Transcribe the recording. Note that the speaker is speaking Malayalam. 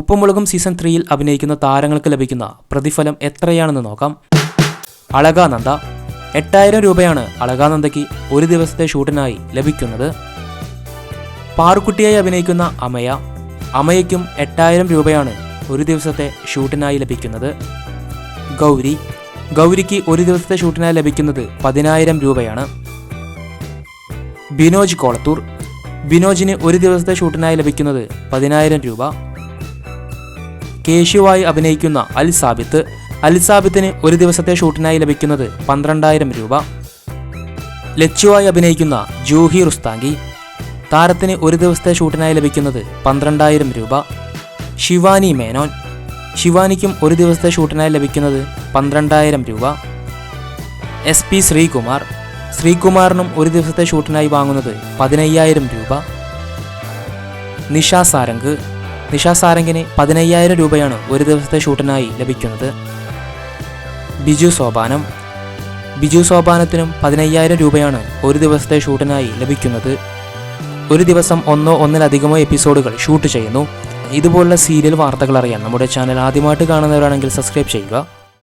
ഉപ്പുമുളകും സീസൺ ത്രീയിൽ അഭിനയിക്കുന്ന താരങ്ങൾക്ക് ലഭിക്കുന്ന പ്രതിഫലം എത്രയാണെന്ന് നോക്കാം. അളകാനന്ദ എട്ടായിരം രൂപയാണ് അളകാനന്ദയ്ക്ക് ഒരു ദിവസത്തെ ഷൂട്ടിനായി ലഭിക്കുന്നത്. പാറുക്കുട്ടിയായി അഭിനയിക്കുന്ന അമയ അമയയ്ക്കും എട്ടായിരം രൂപയാണ് ഒരു ദിവസത്തെ ഷൂട്ടിനായി ലഭിക്കുന്നത്. ഗൗരി ഗൗരിക്ക് ഒരു ദിവസത്തെ ഷൂട്ടിനായി ലഭിക്കുന്നത് പതിനായിരം രൂപയാണ്. ബിനോജ് കോളത്തൂർ ബിനോജിന് ഒരു ദിവസത്തെ ഷൂട്ടിനായി ലഭിക്കുന്നത് പതിനായിരം രൂപ. കേശുവായി അഭിനയിക്കുന്ന അൽ സാബിത്ത് അൽ സാബിത്തിന് ഒരു ദിവസത്തെ ഷൂട്ടിനായി ലഭിക്കുന്നത് പന്ത്രണ്ടായിരം രൂപ. ലച്ചുവായി അഭിനയിക്കുന്ന ജൂഹി റുസ്താങ്കി താരത്തിന് ഒരു ദിവസത്തെ ഷൂട്ടിനായി ലഭിക്കുന്നത് പന്ത്രണ്ടായിരം രൂപ. ശിവാനി മേനോൻ ശിവാനിക്കും ഒരു ദിവസത്തെ ഷൂട്ടിനായി ലഭിക്കുന്നത് പന്ത്രണ്ടായിരം രൂപ. എസ് പി ശ്രീകുമാർ ശ്രീകുമാറിനും ഒരു ദിവസത്തെ ഷൂട്ടിനായി വാങ്ങുന്നത് പതിനയ്യായിരം രൂപ. നിഷ സാരംഗ് നിഷ സാരംഗിന് പതിനയ്യായിരം രൂപയാണ് ഒരു ദിവസത്തെ ഷൂട്ടിനായി ലഭിക്കുന്നത്. ബിജു സോപാനം. ബിജു സോപാനത്തിനും പതിനയ്യായിരം രൂപയാണ് ഒരു ദിവസത്തെ ഷൂട്ടിനായി ലഭിക്കുന്നത്. ഒരു ദിവസം ഒന്നോ ഒന്നിലധികമോ എപ്പിസോഡുകൾ ഷൂട്ട് ചെയ്യുന്നു. ഇതുപോലുള്ള സീരിയൽ വാർത്തകൾ അറിയാൻ നമ്മുടെ ചാനൽ ആദ്യമായിട്ട് കാണുന്നവരാണെങ്കിൽ സബ്സ്ക്രൈബ് ചെയ്യുക.